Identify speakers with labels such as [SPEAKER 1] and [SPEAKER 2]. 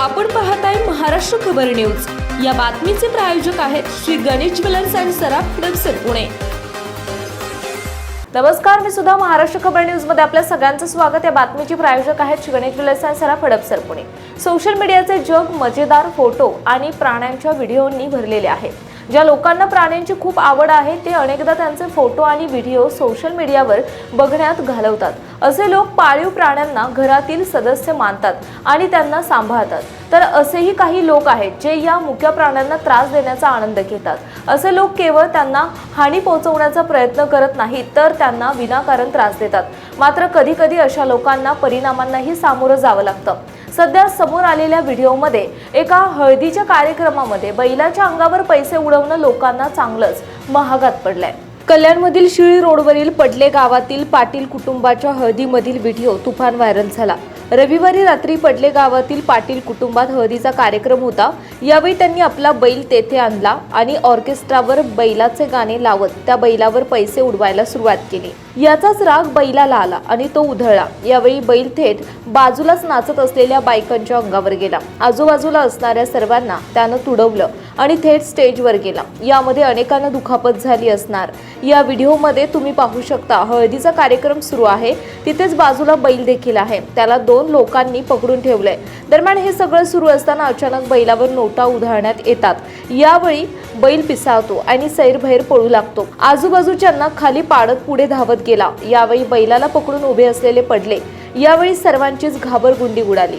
[SPEAKER 1] आपण पाहताय महाराष्ट्र खबर न्यूज. या बातमीचे प्रायोजक आहेत श्री गणेश ज्वेलर्स अँड सराफ हडपसर पुणे.
[SPEAKER 2] नमस्कार मी सुद्धा महाराष्ट्र खबर न्यूजमध्ये आपल्या सगळ्यांचं स्वागत. या बातमीची प्रायोजक आहेत गणेश ज्वेलर्स अँड सराफ हडपसर पुणे. सोशल मीडियाचे जग मजेदार फोटो आणि प्राण्यांच्या व्हिडिओनी भरलेले आहे ज्या लोकांना प्राण्यांची खूप आवड आहे ते अनेकदा त्यांचे फोटो आणि व्हिडिओ सोशल मीडियावर बघण्यात घालवतात. असे लोक पाळीव प्राण्यांना घरातील सदस्य मानतात आणि त्यांना सांभाळतात. तर असेही काही लोक आहेत जे या मुक्या प्राण्यांना त्रास देण्याचा आनंद घेतात. असे लोक केवळ त्यांना हानी पोहोचवण्याचा प्रयत्न करत नाहीत तर त्यांना विनाकारण त्रास देतात. मात्र कधी कधी अशा लोकांना परिणामांनाही सामोरं जावं लागतं. सध्या समोर आलेल्या व्हिडिओमध्ये एका हळदीच्या कार्यक्रमामध्ये बैलाच्या अंगावर पैसे उडवणं लोकांना चांगलंच महागात पडलंय. कल्याणमधील शिळी रोडवरील पडले गावातील पाटील कुटुंबाच्या हळदीमधील व्हिडिओ तुफान व्हायरल झाला. रविवारी रात्री पडले गावातील पाटील कुटुंबात हळदीचा कार्यक्रम होता. यावेळी त्यांनी आपला बैल तेथे आणला आणि ऑर्केस्ट्रावर बैलाचे गाणे लावत त्या बैलावर पैसे उडवायला सुरुवात केली. याचाच राग बैलाला आला आणि तो उधळला. यावेळी बैल थेट बाजूलाच नाचत असलेल्या बायकांच्या अंगावर गेला. आजूबाजूला असणाऱ्या सर्वांना त्यानं तुडवलं. आणि थेट स्टेजवर गेला. यामध्ये अनेकांना दुखापत झाली असणार. या व्हिडिओमध्ये तुम्ही पाहू शकता हळदीचा कार्यक्रम सुरू आहे. तिथेच बाजूला बैल देखील आहे. त्याला दोन लोकांनी पकडून ठेवलंय. दरम्यान हे सगळं सुरू असताना अचानक बैलावर नोटा उधळण्यात येतात. यावेळी बैल पिसावतो आणि सैरभैर पळू लागतो. आजूबाजूच्यांना खाली पाडत पुढे धावत गेला. यावेळी बैलाला पकडून उभे असलेले पडले. यावेळी सर्वांचीच घाबरगुंडी उडाली.